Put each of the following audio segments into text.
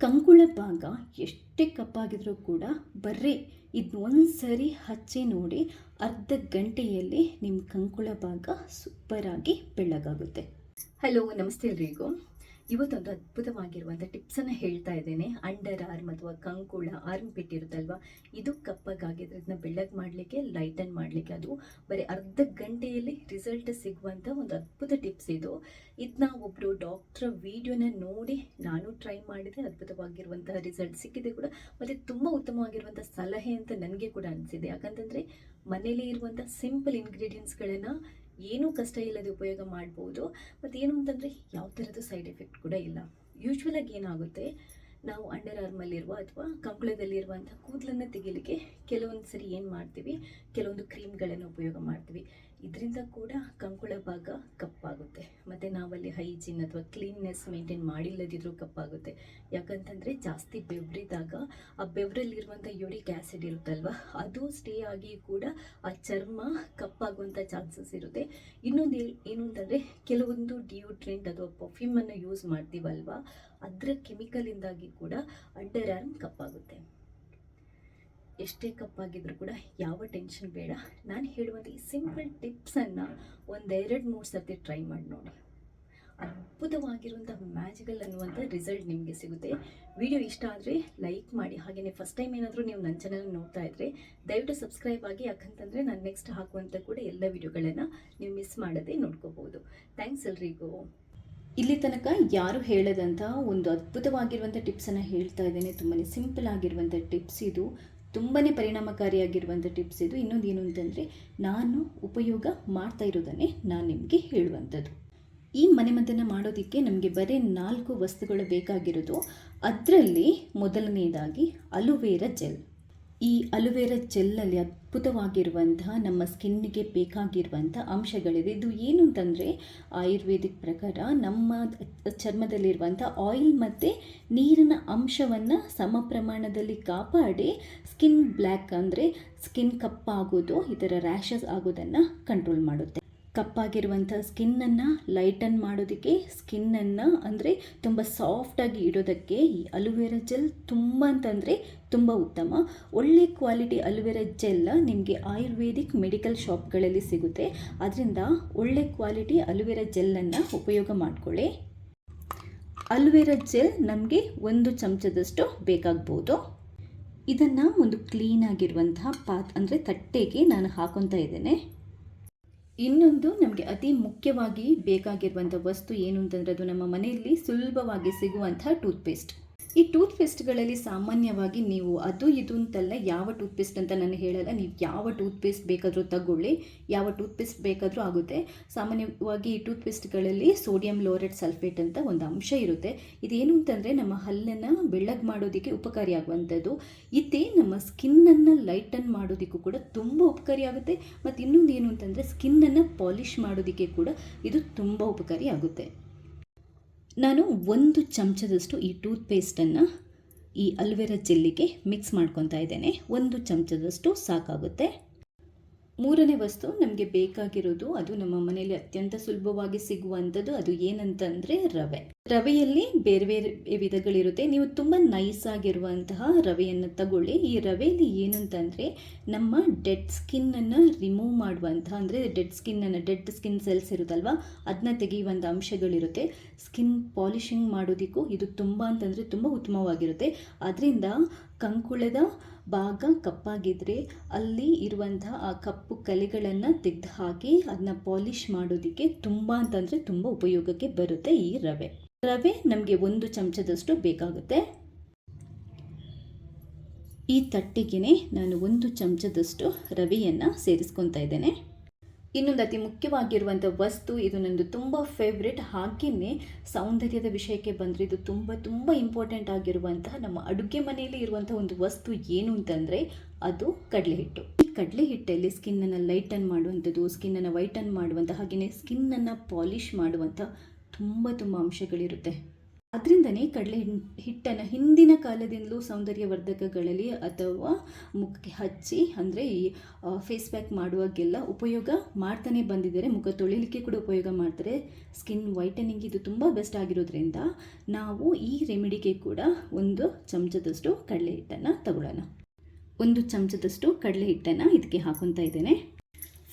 ಕಂಕುಳ ಭಾಗ ಎಷ್ಟೇ ಕಪ್ಪಾಗಿದ್ರೂ ಕೂಡ ಬರ್ರಿ ಇದನ್ನೊಂದು ಸರಿ ಹಚ್ಚಿ ನೋಡಿ ಅರ್ಧ ಗಂಟೆಯಲ್ಲಿ ನಿಮ್ಮ ಕಂಕುಳ ಭಾಗ ಸೂಪರಾಗಿ ಬೆಳ್ಳಗಾಗುತ್ತೆ. ಹಲೋ ನಮಸ್ತೆ ಎಲ್ರಿಗೂ ಇವತ್ತೊಂದು ಅದ್ಭುತವಾಗಿರುವಂಥ ಟಿಪ್ಸನ್ನು ಹೇಳ್ತಾ ಇದ್ದೇನೆ. ಅಂಡರ್ ಆರ್ಮ್ ಅಥವಾ ಕಂಕುಳ ಆರ್ಮ್ ಪಿಟ್ ಇರುತ್ತಲ್ವ? ಇದು ಕಪ್ಪಗಾಗಿದ್ರೆ ಇದನ್ನ ಬೆಳ್ಳಗೆ ಮಾಡಲಿಕ್ಕೆ ಲೈಟನ್ ಮಾಡಲಿಕ್ಕೆ. ಅದು ಬರೀ ಅರ್ಧ ಗಂಟೆಯಲ್ಲಿ ರಿಸಲ್ಟ್ ಸಿಗುವಂಥ ಒಂದು ಅದ್ಭುತ ಟಿಪ್ಸ್ ಇದು. ಇದನ್ನ ಒಬ್ಬರು ಡಾಕ್ಟ್ರ ವಿಡಿಯೋನ ನೋಡಿ ನಾನು ಟ್ರೈ ಮಾಡಿದೆ. ಅದ್ಭುತವಾಗಿರುವಂತಹ ರಿಸಲ್ಟ್ ಸಿಕ್ಕಿದೆ ಕೂಡ. ಮತ್ತು ತುಂಬ ಉತ್ತಮವಾಗಿರುವಂಥ ಸಲಹೆ ಅಂತ ನನಗೆ ಕೂಡ ಅನಿಸಿದೆ. ಯಾಕಂತಂದರೆ ಮನೇಲಿ ಇರುವಂಥ ಸಿಂಪಲ್ ಇಂಗ್ರೀಡಿಯೆಂಟ್ಸ್ಗಳನ್ನು ಏನೂ ಕಷ್ಟ ಇಲ್ಲದೆ ಉಪಯೋಗ ಮಾಡ್ಬೋದು. ಮತ್ತು ಏನು ಅಂತಂದರೆ ಯಾವ ಥರದ್ದು ಸೈಡ್ ಎಫೆಕ್ಟ್ ಕೂಡ ಇಲ್ಲ. ಯೂಶ್ವಲಾಗಿ ಏನಾಗುತ್ತೆ? ನಾವು ಅಂಡರ್ ಆರ್ಮಲ್ಲಿರುವ ಅಥವಾ ಕಂಕುಳದಲ್ಲಿರುವಂಥ ಕೂದಲನ್ನು ತೆಗೀಲಿಕ್ಕೆ ಕೆಲವೊಂದು ಸರಿ ಏನು ಮಾಡ್ತೀವಿ? ಕೆಲವೊಂದು ಕ್ರೀಮ್ಗಳನ್ನು ಉಪಯೋಗ ಮಾಡ್ತೀವಿ. ಇದರಿಂದ ಕೂಡ ಕಂಕುಳ ಭಾಗ ಕಪ್ಪಾಗುತ್ತೆ. ಮತ್ತು ನಾವಲ್ಲಿ ಹೈಜಿನ್ ಅಥವಾ ಕ್ಲೀನ್ನೆಸ್ ಮೇಂಟೈನ್ ಮಾಡಿಲ್ಲದಿದ್ರೂ ಕಪ್ಪಾಗುತ್ತೆ. ಯಾಕಂತಂದರೆ ಜಾಸ್ತಿ ಬೆವರಿದಾಗ ಆ ಬೆವರಲ್ಲಿರುವಂಥ ಯೂರಿಕ್ ಆ್ಯಸಿಡ್ ಇರುತ್ತಲ್ವ, ಅದು ಸ್ಟೇ ಆಗಿ ಕೂಡ ಆ ಚರ್ಮ ಕಪ್ಪಾಗುವಂಥ ಚಾನ್ಸಸ್ ಇರುತ್ತೆ. ಇನ್ನೊಂದು ಏನು ಅಂತಂದರೆ ಕೆಲವೊಂದು ಡಿಯೋಡ್ರೆಂಟ್ ಅಥವಾ ಪರ್ಫ್ಯೂಮನ್ನು ಯೂಸ್ ಮಾಡ್ತೀವಲ್ವ, ಅದರ ಕೆಮಿಕಲಿಂದಾಗಿ ಕೂಡ ಅಂಡರ್ ಆರ್ಮ್ ಕಪ್ಪಾಗುತ್ತೆ. ಎಷ್ಟೇ ಕಪ್ಪಾಗಿದ್ರು ಕೂಡ ಯಾವ ಟೆನ್ಷನ್ ಬೇಡ. ನಾನು ಹೇಳುವಂಥ ಈ ಸಿಂಪಲ್ ಟಿಪ್ಸನ್ನು ಒಂದೆರಡು ಮೂರು ಸರ್ತಿ ಟ್ರೈ ಮಾಡಿ ನೋಡಿ. ಅದ್ಭುತವಾಗಿರುವಂಥ ಮ್ಯಾಜಿಕಲ್ ಅನ್ನುವಂಥ ರಿಸಲ್ಟ್ ನಿಮಗೆ ಸಿಗುತ್ತೆ. ವಿಡಿಯೋ ಇಷ್ಟ ಆದರೆ ಲೈಕ್ ಮಾಡಿ. ಹಾಗೆಯೇ ಫಸ್ಟ್ ಟೈಮ್ ಏನಾದರೂ ನೀವು ನನ್ನ ಚಾನಲ್ ನೋಡ್ತಾ ಇದ್ದರೆ ದಯವಿಟ್ಟು ಸಬ್ಸ್ಕ್ರೈಬ್ ಆಗಿ, ಯಾಕಂತಂದರೆ ನಾನು ನೆಕ್ಸ್ಟ್ ಹಾಕುವಂಥ ಕೂಡ ಎಲ್ಲ ವಿಡಿಯೋಗಳನ್ನು ನೀವು ಮಿಸ್ ಮಾಡದೆ ನೋಡ್ಕೋಬೋದು ಥ್ಯಾಂಕ್ಸ್ ಎಲ್ರಿಗೂ. ಇಲ್ಲಿ ತನಕ ಯಾರು ಹೇಳದಂಥ ಒಂದು ಅದ್ಭುತವಾಗಿರುವಂಥ ಟಿಪ್ಸನ್ನು ಹೇಳ್ತಾ ಇದ್ದೇನೆ. ತುಂಬಾ ಸಿಂಪಲ್ ಆಗಿರುವಂಥ ಟಿಪ್ಸ್ ಇದು. ತುಂಬಾ ಪರಿಣಾಮಕಾರಿಯಾಗಿರುವಂಥ ಟಿಪ್ಸ್ ಇದು. ಇನ್ನೊಂದು ಏನು ಅಂತಂದರೆ, ನಾನು ಉಪಯೋಗ ಮಾಡ್ತಾ ಇರೋದನ್ನೇ ನಾನು ನಿಮಗೆ ಹೇಳುವಂಥದ್ದು. ಈ ಮನೆಮದ್ದನ್ನು ಮಾಡೋದಕ್ಕೆ ನಮಗೆ ಬರೀ ನಾಲ್ಕು ವಸ್ತುಗಳು ಬೇಕಾಗಿರೋದು. ಅದರಲ್ಲಿ ಮೊದಲನೆಯದಾಗಿ ಅಲುವೇರಾ ಜೆಲ್. ಈ ಅಲುವೇರಾ ಜೆಲ್ಲಲ್ಲಿ ಅದ್ಭುತವಾಗಿರುವಂತಹ ನಮ್ಮ ಸ್ಕಿನ್ನಿಗೆ ಬೇಕಾಗಿರುವಂಥ ಅಂಶಗಳಿದೆ ಇದು ಏನು ಅಂತಂದರೆ ಆಯುರ್ವೇದಿಕ್ ಪ್ರಕಾರ ನಮ್ಮ ಚರ್ಮದಲ್ಲಿರುವಂಥ ಆಯಿಲ್ ಮತ್ತು ನೀರಿನ ಅಂಶವನ್ನು ಸಮ ಪ್ರಮಾಣದಲ್ಲಿ ಕಾಪಾಡಿ ಸ್ಕಿನ್ ಬ್ಲ್ಯಾಕ್ ಅಂದರೆ ಸ್ಕಿನ್ ಕಪ್ಪಾಗೋದು ಈ ಥರ ರ್ಯಾಷಸ್ ಆಗೋದನ್ನು ಕಂಟ್ರೋಲ್ ಮಾಡುತ್ತೆ. ಕಪ್ಪಾಗಿರುವಂಥ ಸ್ಕಿನ್ನನ್ನು ಲೈಟನ್ ಮಾಡೋದಕ್ಕೆ ಸ್ಕಿನ್ನನ್ನು ಅಂದರೆ ತುಂಬ ಸಾಫ್ಟಾಗಿ ಇಡೋದಕ್ಕೆ ಈ ಅಲುವೆರಾ ಜೆಲ್ ತುಂಬ ಅಂತಂದರೆ ತುಂಬ ಉತ್ತಮ. ಒಳ್ಳೆ ಕ್ವಾಲಿಟಿ ಅಲುವೆರಾ ಜೆಲ್ ನಿಮಗೆ ಆಯುರ್ವೇದಿಕ್ ಮೆಡಿಕಲ್ ಶಾಪ್ಗಳಲ್ಲಿ ಸಿಗುತ್ತೆ. ಅದರಿಂದ ಒಳ್ಳೆ ಕ್ವಾಲಿಟಿ ಅಲುವೆರಾ ಜೆಲ್ಲನ್ನು ಉಪಯೋಗ ಮಾಡಿಕೊಳ್ಳಿ. ಅಲುವೆರಾ ಜೆಲ್ ನಮಗೆ ಒಂದು ಚಮಚದಷ್ಟು ಬೇಕಾಗ್ಬೋದು. ಇದನ್ನು ಒಂದು ಕ್ಲೀನಾಗಿರುವಂತಹ ಪಾತ್ ಅಂದರೆ ತಟ್ಟೆಗೆ ನಾನು ಹಾಕೊತಾ ಇದ್ದೇನೆ. ಇನ್ನೊಂದು ನಮಗೆ ಅತಿ ಮುಖ್ಯವಾಗಿ ಬೇಕಾಗಿರುವಂಥ ವಸ್ತು ಏನು ಅಂತಂದರೆ ಅದು ನಮ್ಮ ಮನೆಯಲ್ಲಿ ಸುಲಭವಾಗಿ ಸಿಗುವಂಥ ಟೂತ್ಪೇಸ್ಟ್. ಈ ಟೂತ್ಪೇಸ್ಟ್ಗಳಲ್ಲಿ ಸಾಮಾನ್ಯವಾಗಿ ನೀವು ಅದು ಇದು ಅಂತಲ್ಲ ಯಾವ ಟೂತ್ಪೇಸ್ಟ್ ಅಂತ ನಾನು ಹೇಳಲ್ಲ, ನೀವು ಯಾವ ಟೂತ್ಪೇಸ್ಟ್ ಬೇಕಾದರೂ ತಗೊಳ್ಳಿ, ಯಾವ ಟೂತ್ಪೇಸ್ಟ್ ಬೇಕಾದರೂ ಆಗುತ್ತೆ. ಸಾಮಾನ್ಯವಾಗಿ ಈ ಟೂತ್ಪೇಸ್ಟ್ಗಳಲ್ಲಿ ಸೋಡಿಯಂ ಲೋರೆಟ್ ಸಲ್ಫೇಟ್ ಅಂತ ಒಂದು ಅಂಶ ಇರುತ್ತೆ. ಇದೇನು ಅಂತಂದರೆ ನಮ್ಮ ಹಲ್ಲನ್ನು ಬೆಳ್ಳಗೆ ಮಾಡೋದಕ್ಕೆ ಉಪಕಾರಿಯಾಗುವಂಥದ್ದು ಇದೇ ನಮ್ಮ ಸ್ಕಿನ್ನನ್ನು ಲೈಟನ್ ಮಾಡೋದಕ್ಕೂ ಕೂಡ ತುಂಬ ಉಪಕಾರಿಯಾಗುತ್ತೆ ಮತ್ತು ಇನ್ನೊಂದು ಏನು ಅಂತಂದರೆ ಸ್ಕಿನ್ನನ್ನು ಪಾಲಿಷ್ ಮಾಡೋದಕ್ಕೆ ಕೂಡ ಇದು ತುಂಬ ಉಪಕಾರಿ ಆಗುತ್ತೆ. ನಾನು ಒಂದು ಚಮಚದಷ್ಟು ಈ ಟೂತ್ಪೇಸ್ಟನ್ನು ಈ ಅಲ್ವೆರಾ ಜೆಲ್ಲಿಗೆ ಮಿಕ್ಸ್ ಮಾಡ್ಕೊತಾ ಇದ್ದೇನೆ. ಒಂದು ಚಮಚದಷ್ಟು ಸಾಕಾಗುತ್ತೆ. ಮೂರನೇ ವಸ್ತು ನಮಗೆ ಬೇಕಾಗಿರೋದು, ಅದು ನಮ್ಮ ಮನೆಯಲ್ಲಿ ಅತ್ಯಂತ ಸುಲಭವಾಗಿ ಸಿಗುವಂಥದ್ದು, ಅದು ಏನಂತಂದರೆ ರವೆ. ರವೆಯಲ್ಲಿ ಬೇರೆ ಬೇರೆ ವಿಧಗಳಿರುತ್ತೆ. ನೀವು ತುಂಬ ನೈಸ್ ಆಗಿರುವಂತಹ ರವೆಯನ್ನು ತಗೊಳ್ಳಿ. ಈ ರವೆಯಲ್ಲಿ ಏನಂತಂದರೆ ನಮ್ಮ ಡೆಡ್ ಸ್ಕಿನ್ನನ್ನು ರಿಮೂವ್ ಮಾಡುವಂತಹ, ಅಂದರೆ ಡೆಡ್ ಸ್ಕಿನ್ನನ್ನು ಡೆಡ್ ಸ್ಕಿನ್ ಸೆಲ್ಸ್ ಇರುತ್ತಲ್ವ ಅದನ್ನ ತೆಗೆಯುವಂಥ ಅಂಶಗಳಿರುತ್ತೆ. ಸ್ಕಿನ್ ಪಾಲಿಷಿಂಗ್ ಮಾಡೋದಕ್ಕೂ ಇದು ತುಂಬ ಅಂತಂದರೆ ತುಂಬ ಉತ್ತಮವಾಗಿರುತ್ತೆ. ಅದರಿಂದ ಕಂಕುಳದ ಭಾಗ ಕಪ್ಪಾಗಿದ್ದರೆ ಅಲ್ಲಿ ಇರುವಂತಹ ಆ ಕಪ್ಪು ಕಲೆಗಳನ್ನು ತೆಗೆದು ಹಾಕಿ ಅದನ್ನ ಪಾಲಿಷ್ ಮಾಡೋದಕ್ಕೆ ತುಂಬ ಅಂತಂದರೆ ತುಂಬ ಉಪಯೋಗಕ್ಕೆ ಬರುತ್ತೆ ಈ ರವೆ. ರವೆ ನಮಗೆ ಒಂದು ಚಮಚದಷ್ಟು ಬೇಕಾಗುತ್ತೆ. ಈ ತಟ್ಟೆಗೆ ನಾನು ಒಂದು ಚಮಚದಷ್ಟು ರವೆಯನ್ನು ಸೇರಿಸ್ಕೊತಾ ಇದ್ದೇನೆ. ಇನ್ನೊಂದು ಅತಿ ಮುಖ್ಯವಾಗಿರುವಂಥ ವಸ್ತು, ಇದು ನಂದು ತುಂಬ ಫೇವ್ರೆಟ್ ಹಾಗೆಯೇ ಸೌಂದರ್ಯದ ವಿಷಯಕ್ಕೆ ಬಂದರೆ ಇದು ತುಂಬ ತುಂಬ ಇಂಪಾರ್ಟೆಂಟ್ ಆಗಿರುವಂತಹ ನಮ್ಮ ಅಡುಗೆ ಮನೆಯಲ್ಲಿ ಇರುವಂಥ ಒಂದು ವಸ್ತು ಏನು ಅಂತಂದರೆ ಅದು ಕಡಲೆ ಹಿಟ್ಟು ಈ ಕಡಲೆ ಹಿಟ್ಟಲ್ಲಿ ಸ್ಕಿನ್ನನ್ನು ಲೈಟನ್ ಮಾಡುವಂಥದ್ದು ಸ್ಕಿನ್ನನ್ನು ವೈಟನ್ ಮಾಡುವಂಥ ಹಾಗೆಯೇ ಸ್ಕಿನ್ನನ್ನು ಪಾಲಿಷ್ ಮಾಡುವಂಥ ತುಂಬ ತುಂಬ ಅಂಶಗಳಿರುತ್ತೆ. ಅದರಿಂದನೇ ಕಡಲೆ ಹಿಟ್ಟನ್ನು ಹಿಂದಿನ ಕಾಲದಿಂದಲೂ ಸೌಂದರ್ಯವರ್ಧಕಗಳಲ್ಲಿ ಅಥವಾ ಮುಖಕ್ಕೆ ಹಚ್ಚಿ ಅಂದರೆ ಈ ಫೇಸ್ ಪ್ಯಾಕ್ ಮಾಡುವಾಗೆಲ್ಲ ಉಪಯೋಗ ಮಾಡ್ತಾನೆ ಬಂದಿದ್ದಾರೆ. ಮುಖ ತೊಳಿಲಿಕ್ಕೆ ಕೂಡ ಉಪಯೋಗ ಮಾಡ್ತಾರೆ. ಸ್ಕಿನ್ ವೈಟನಿಂಗ್ ಇದು ತುಂಬ ಬೆಸ್ಟ್ ಆಗಿರೋದ್ರಿಂದ ನಾವು ಈ ರೆಮಿಡಿಗೆ ಕೂಡ ಒಂದು ಚಮಚದಷ್ಟು ಕಡಲೆ ಹಿಟ್ಟನ್ನು ತಗೊಳ್ಳೋಣ. ಒಂದು ಚಮಚದಷ್ಟು ಕಡಲೆ ಹಿಟ್ಟನ್ನು ಇದಕ್ಕೆ ಹಾಕೊತಾ ಇದ್ದೇನೆ.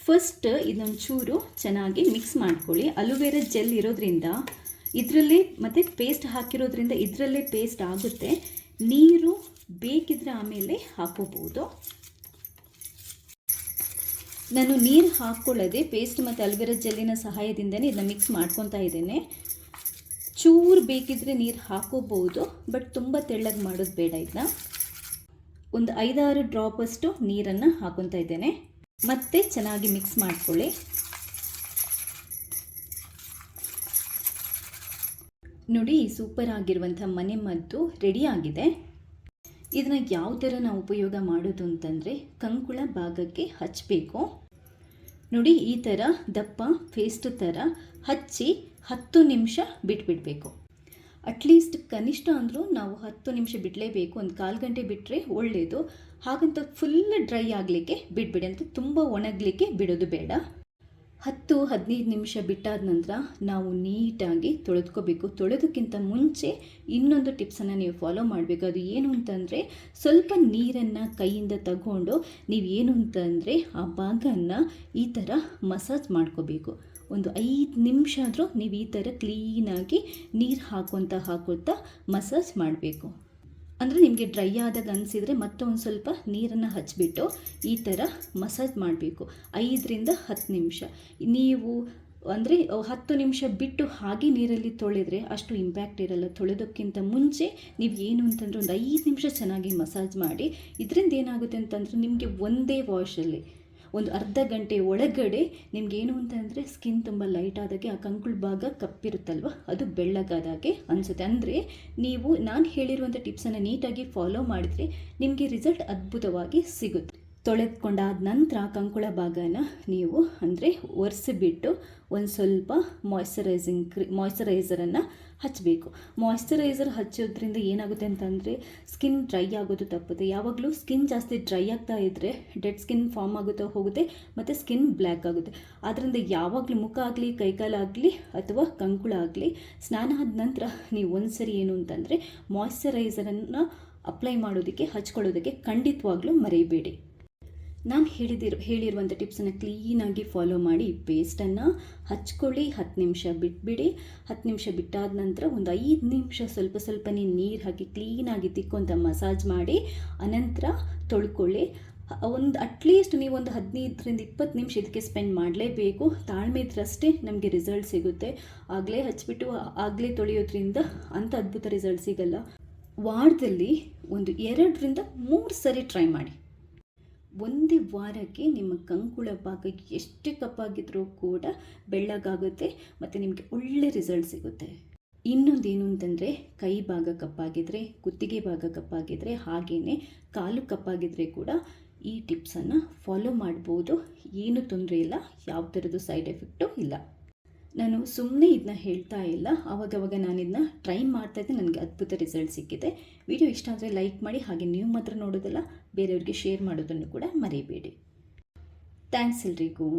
ಫಸ್ಟ್ ಇದೊಂಚೂರು ಚೆನ್ನಾಗಿ ಮಿಕ್ಸ್ ಮಾಡ್ಕೊಳ್ಳಿ. ಅಲೋವೆರಾ ಜೆಲ್ ಇರೋದ್ರಿಂದ ಇದರಲ್ಲೇ ಮತ್ತು ಪೇಸ್ಟ್ ಹಾಕಿರೋದ್ರಿಂದ ಇದರಲ್ಲೇ ಪೇಸ್ಟ್ ಆಗುತ್ತೆ. ನೀರು ಬೇಕಿದ್ರೆ ಆಮೇಲೆ ಹಾಕೋಬಹುದು ನಾನು ನೀರು ಹಾಕ್ಕೊಳ್ಳದೆ ಪೇಸ್ಟ್ ಮತ್ತು ಅಲ್ವೆರ ಜೆಲ್ಲಿನ ಸಹಾಯದಿಂದನೇ ಇದನ್ನ ಮಿಕ್ಸ್ ಮಾಡ್ಕೊತಾ ಇದ್ದೇನೆ. ಚೂರು ಬೇಕಿದ್ರೆ ನೀರು ಹಾಕೋಬಹುದು ಬಟ್ ತುಂಬ ತೆಳ್ಳಗೆ ಮಾಡೋದು ಬೇಡ ಇದನ್ನ ಒಂದು ಐದಾರು ಡ್ರಾಪಷ್ಟು ನೀರನ್ನು ಹಾಕೊತಾ ಇದ್ದೇನೆ. ಮತ್ತೆ ಚೆನ್ನಾಗಿ ಮಿಕ್ಸ್ ಮಾಡ್ಕೊಳ್ಳಿ. ನೋಡಿ ಸೂಪರ್ ಆಗಿರುವಂಥ ಮನೆ ಮದ್ದು ರೆಡಿ ಆಗಿದೆ. ಇದನ್ನ ಯಾವ ಥರ ನಾವು ಉಪಯೋಗ ಮಾಡೋದು ಅಂತಂದರೆ, ಕಂಕುಳ ಭಾಗಕ್ಕೆ ಹಚ್ಚಬೇಕು ನೋಡಿ, ಈ ಥರ ದಪ್ಪ ಪೇಸ್ಟ್ ಥರ ಹಚ್ಚಿ ಹತ್ತು ನಿಮಿಷ ಬಿಟ್ಬಿಡಬೇಕು. ಅಟ್ಲೀಸ್ಟ್ ಕನಿಷ್ಠ ಅಂದರೂ ನಾವು ಹತ್ತು ನಿಮಿಷ ಬಿಡಲೇಬೇಕು. ಒಂದು ಕಾಲು ಗಂಟೆ ಬಿಟ್ಟರೆ ಒಳ್ಳೆಯದು ಹಾಗಂತ ಫುಲ್ ಡ್ರೈ ಆಗಲಿಕ್ಕೆ ಬಿಡಬೇಡಿ. ಅಂದರೆ ತುಂಬ ಒಣಗಲಿಕ್ಕೆ ಬಿಡೋದು ಬೇಡ. ಹತ್ತು, ಹದಿನೈದು ನಿಮಿಷ ಬಿಟ್ಟಾದ ನಂತರ ನಾವು ನೀಟಾಗಿ ತೊಳೆದ್ಕೋಬೇಕು. ತೊಳೆದಕ್ಕಿಂತ ಮುಂಚೆ ಇನ್ನೊಂದು ಟಿಪ್ಸನ್ನು ನೀವು ಫಾಲೋ ಮಾಡಬೇಕು. ಅದು ಏನು ಅಂತಂದರೆ ಸ್ವಲ್ಪ ನೀರನ್ನು ಕೈಯಿಂದ ತಗೊಂಡು ಏನು ಅಂತಂದರೆ ಆ ಭಾಗನ ಈ ಥರ ಮಸಾಜ್ ಮಾಡ್ಕೋಬೇಕು. ಒಂದು ಐದು ನಿಮಿಷ ಆದರೂ ನೀವು ಈ ಥರ ಕ್ಲೀನಾಗಿ ನೀರು ಹಾಕೊತ ಹಾಕೋತಾ ಮಸಾಜ್ ಮಾಡಬೇಕು. ಅಂದರೆ ನಿಮಗೆ ಡ್ರೈ ಆದಾಗ ಅನಿಸಿದರೆ ಮತ್ತೊಂದು ಸ್ವಲ್ಪ ನೀರನ್ನು ಹಚ್ಚಿಬಿಟ್ಟು ಈ ಥರ ಮಸಾಜ್ ಮಾಡಬೇಕು. ಐದರಿಂದ ಹತ್ತು ನಿಮಿಷ. ನೀವು ಅಂದರೆ ಹತ್ತು ನಿಮಿಷ ಬಿಟ್ಟು ಹಾಗೆ ನೀರಲ್ಲಿ ತೊಳೆದ್ರೆ ಅಷ್ಟು ಇಂಪ್ಯಾಕ್ಟ್ ಇರಲ್ಲ. ತೊಳೆದಕ್ಕಿಂತ ಮುಂಚೆ ನೀವು ಏನು ಅಂತಂದರೆ ಒಂದು ಐದು ನಿಮಿಷ ಚೆನ್ನಾಗಿ ಮಸಾಜ್ ಮಾಡಿ. ಇದರಿಂದ ಏನಾಗುತ್ತೆ ಅಂತಂದರೆ ನಿಮಗೆ ಒಂದೇ ವಾಶಲ್ಲಿ ಒಂದು ಅರ್ಧ ಗಂಟೆ ಒಳಗಡೆ ನಿಮಗೇನು ಅಂತಂದರೆ ಸ್ಕಿನ್ ತುಂಬ ಲೈಟ್ ಆದಾಗೆ ಆ ಕಂಕುಳ ಭಾಗ ಕಪ್ಪಿರುತ್ತಲ್ವ? ಅದು ಬೆಳ್ಳಗಾದಾಗೆ ಅನಿಸುತ್ತೆ. ಅಂದರೆ ನೀವು ನಾನು ಹೇಳಿರುವಂಥ ಟಿಪ್ಸನ್ನು ನೀಟಾಗಿ ಫಾಲೋ ಮಾಡಿದರೆ ನಿಮಗೆ ರಿಸಲ್ಟ್ ಅದ್ಭುತವಾಗಿ ಸಿಗುತ್ತೆ. ತೊಳೆದುಕೊಂಡಾದ ನಂತರ ಕಂಕುಳ ಭಾಗನ ನೀವು ಅಂದರೆ ಒರೆಸಿಬಿಟ್ಟು ಒಂದು ಸ್ವಲ್ಪ ಮಾಯ್ಶ್ಚರೈಸಿಂಗ್ ಕ್ರಿ ಮಾಯ್ಶ್ಚರೈಸರನ್ನು ಹಚ್ಚಬೇಕು ಮಾಯ್ಶ್ಚರೈಸರ್ ಹಚ್ಚೋದ್ರಿಂದ ಏನಾಗುತ್ತೆ ಅಂತಂದರೆ ಸ್ಕಿನ್ ಡ್ರೈ ಆಗೋದು ತಪ್ಪುತ್ತೆ. ಯಾವಾಗಲೂ ಸ್ಕಿನ್ ಜಾಸ್ತಿ ಡ್ರೈ ಆಗ್ತಾ ಇದ್ದರೆ ಡೆಡ್ ಸ್ಕಿನ್ ಫಾರ್ಮ್ ಆಗುತ್ತಾ ಹೋಗುತ್ತೆ ಮತ್ತು ಸ್ಕಿನ್ ಬ್ಲ್ಯಾಕ್ ಆಗುತ್ತೆ. ಆದ್ದರಿಂದ ಯಾವಾಗಲೂ ಮುಖ ಆಗಲಿ ಕೈಕಾಲಾಗಲಿ ಅಥವಾ ಕಂಕುಳ ಆಗಲಿ ಸ್ನಾನ ಆದ ನಂತರ ನೀವು ಒಂದು ಸರಿ ಏನು ಅಂತಂದರೆ ಮಾಯ್ಶ್ಚರೈಸರನ್ನು ಅಪ್ಲೈ ಮಾಡೋದಕ್ಕೆ, ಹಚ್ಕೊಳ್ಳೋದಕ್ಕೆ ಖಂಡಿತವಾಗ್ಲೂ ಮರೆಯಬೇಡಿ. ನಾನು ಹೇಳಿದಿರೋ ಹೇಳಿರುವಂಥ ಟಿಪ್ಸನ್ನು ಕ್ಲೀನಾಗಿ ಫಾಲೋ ಮಾಡಿ ಪೇಸ್ಟನ್ನು ಹಚ್ಕೊಳ್ಳಿ, ಹತ್ತು ನಿಮಿಷ ಬಿಟ್ಬಿಡಿ. ಹತ್ತು ನಿಮಿಷ ಬಿಟ್ಟಾದ ನಂತರ ಒಂದು ಐದು ನಿಮಿಷ ಸ್ವಲ್ಪ ಸ್ವಲ್ಪನೇ ನೀರು ಹಾಕಿ ಕ್ಲೀನಾಗಿ ತಿಕ್ಕೊಂತ ಮಸಾಜ್ ಮಾಡಿ, ಅನಂತರ ತೊಳ್ಕೊಳ್ಳಿ. ಒಂದು ಅಟ್ಲೀಸ್ಟ್ ನೀವು ಒಂದು ಹದಿನೈದರಿಂದ ಇಪ್ಪತ್ತು ನಿಮಿಷ ಇದಕ್ಕೆ ಸ್ಪೆಂಡ್ ಮಾಡಲೇಬೇಕು. ತಾಳ್ಮೆ ಇದ್ರಷ್ಟೇ ನಮಗೆ ರಿಸಲ್ಟ್ ಸಿಗುತ್ತೆ. ಆಗಲೇ ಹಚ್ಬಿಟ್ಟು, ಆಗಲೇ ತೊಳೆಯೋದ್ರಿಂದ ಅಂಥ ಅದ್ಭುತ ರಿಸಲ್ಟ್ ಸಿಗಲ್ಲ. ವಾರದಲ್ಲಿ ಒಂದು ಎರಡರಿಂದ ಮೂರು ಸರಿ ಟ್ರೈ ಮಾಡಿ. ಒಂದೇ ವಾರಕ್ಕೆ ನಿಮ್ಮ ಕಂಕುಳ ಭಾಗ ಎಷ್ಟು ಕಪ್ಪಾಗಿದ್ರೂ ಕೂಡ ಬೆಳ್ಳಗಾಗುತ್ತೆ ಮತ್ತು ನಿಮಗೆ ಒಳ್ಳೆ ರಿಸಲ್ಟ್ ಸಿಗುತ್ತೆ. ಇನ್ನೊಂದೇನು ಅಂತಂದರೆ, ಕೈ ಭಾಗ ಕಪ್ಪಾಗಿದ್ದರೆ ಕುತ್ತಿಗೆ ಭಾಗ ಕಪ್ಪಾಗಿದ್ದರೆ ಹಾಗೆಯೇ ಕಾಲು ಕಪ್ಪಾಗಿದ್ದರೆ ಕೂಡ ಈ ಟಿಪ್ಸನ್ನು ಫಾಲೋ ಮಾಡ್ಬೋದು. ಏನು ತೊಂದರೆ ಇಲ್ಲ ಯಾವ ಥರದ್ದು ಸೈಡ್ ಎಫೆಕ್ಟು ಇಲ್ಲ. ನಾನು ಸುಮ್ಮನೆ ಇದನ್ನ ಹೇಳ್ತಾ ಇಲ್ಲ. ಆವಾಗವಾಗ ನಾನು ಇದನ್ನ ಟ್ರೈ ಮಾಡ್ತಾ ಇದ್ದೆ. ನನಗೆ ಅದ್ಭುತ ರಿಸಲ್ಟ್ ಸಿಕ್ಕಿದೆ. ವಿಡಿಯೋ ಇಷ್ಟ ಆದರೆ ಲೈಕ್ ಮಾಡಿ. ಹಾಗೆ ನೀವು ಮಾತ್ರ ನೋಡೋದಲ್ಲ, ಬೇರೆಯವ್ರಿಗೆ ಶೇರ್ ಮಾಡೋದನ್ನು ಕೂಡ ಮರಿಬೇಡಿ. ಥ್ಯಾಂಕ್ಸ್ ಎಲ್ರಿಗೂ.